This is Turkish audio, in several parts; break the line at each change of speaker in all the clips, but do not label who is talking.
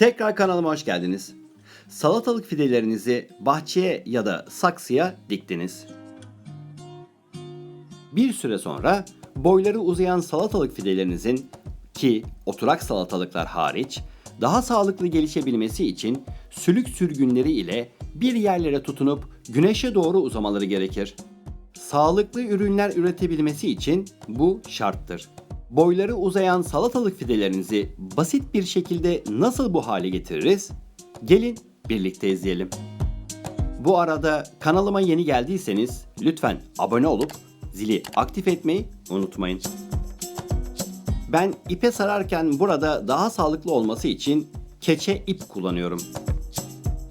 Tekrar kanalıma hoş geldiniz. Salatalık fidelerinizi bahçeye ya da saksıya diktiniz. Bir süre sonra boyları uzayan salatalık fidelerinizin ki oturak salatalıklar hariç daha sağlıklı gelişebilmesi için sülük sürgünleri ile bir yerlere tutunup güneşe doğru uzamaları gerekir. Sağlıklı ürünler üretebilmesi için bu şarttır. Boyları uzayan salatalık fidelerinizi basit bir şekilde nasıl bu hale getiririz? Gelin birlikte izleyelim. Bu arada kanalıma yeni geldiyseniz lütfen abone olup zili aktif etmeyi unutmayın. Ben ipe sararken burada daha sağlıklı olması için keçe ip kullanıyorum.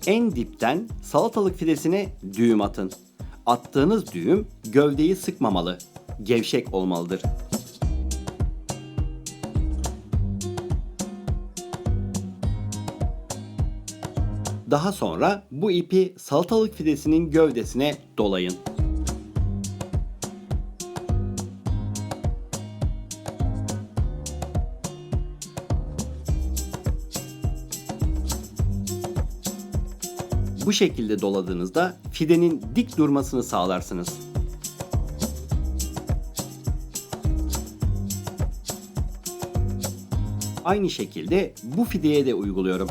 En dipten salatalık fidesine düğüm atın. Attığınız düğüm gövdeyi sıkmamalı, gevşek olmalıdır. Daha sonra bu ipi salatalık fidesinin gövdesine dolayın. Bu şekilde doladığınızda fidenin dik durmasını sağlarsınız. Aynı şekilde bu fideye de uyguluyorum.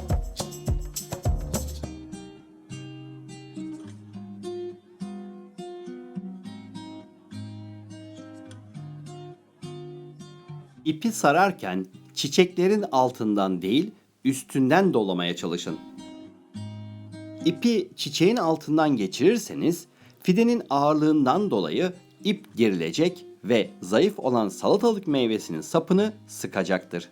İpi sararken çiçeklerin altından değil, üstünden dolamaya çalışın. İpi çiçeğin altından geçirirseniz fidenin ağırlığından dolayı ip gerilecek ve zayıf olan salatalık meyvesinin sapını sıkacaktır.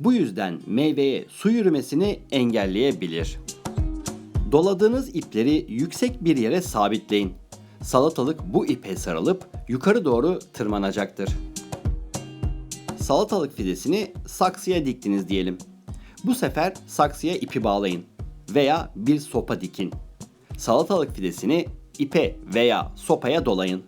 Bu yüzden meyveye su yürümesini engelleyebilir. Doladığınız ipleri yüksek bir yere sabitleyin. Salatalık bu ipe sarılıp yukarı doğru tırmanacaktır. Salatalık fidesini saksıya diktiniz diyelim. Bu sefer saksıya ipi bağlayın veya bir sopa dikin. Salatalık fidesini ipe veya sopaya dolayın.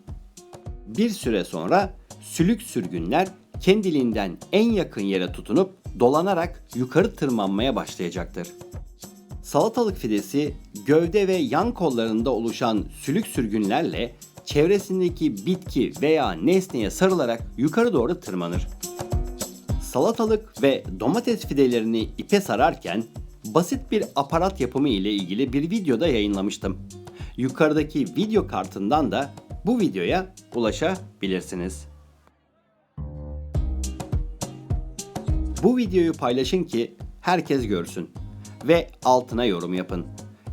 Bir süre sonra sülük sürgünler kendiliğinden en yakın yere tutunup dolanarak yukarı tırmanmaya başlayacaktır. Salatalık fidesi gövde ve yan kollarında oluşan sülük sürgünlerle çevresindeki bitki veya nesneye sarılarak yukarı doğru tırmanır. Salatalık ve domates fidelerini ipe sararken basit bir aparat yapımı ile ilgili bir videoda yayınlamıştım. Yukarıdaki video kartından da bu videoya ulaşabilirsiniz. Bu videoyu paylaşın ki herkes görsün ve altına yorum yapın.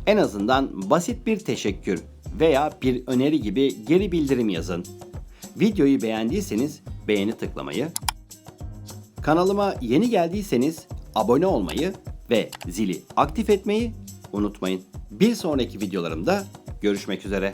En azından basit bir teşekkür veya bir öneri gibi geri bildirim yazın. Videoyu beğendiyseniz beğeni tıklamayı, kanalıma yeni geldiyseniz abone olmayı ve zili aktif etmeyi unutmayın. Bir sonraki videolarımda görüşmek üzere.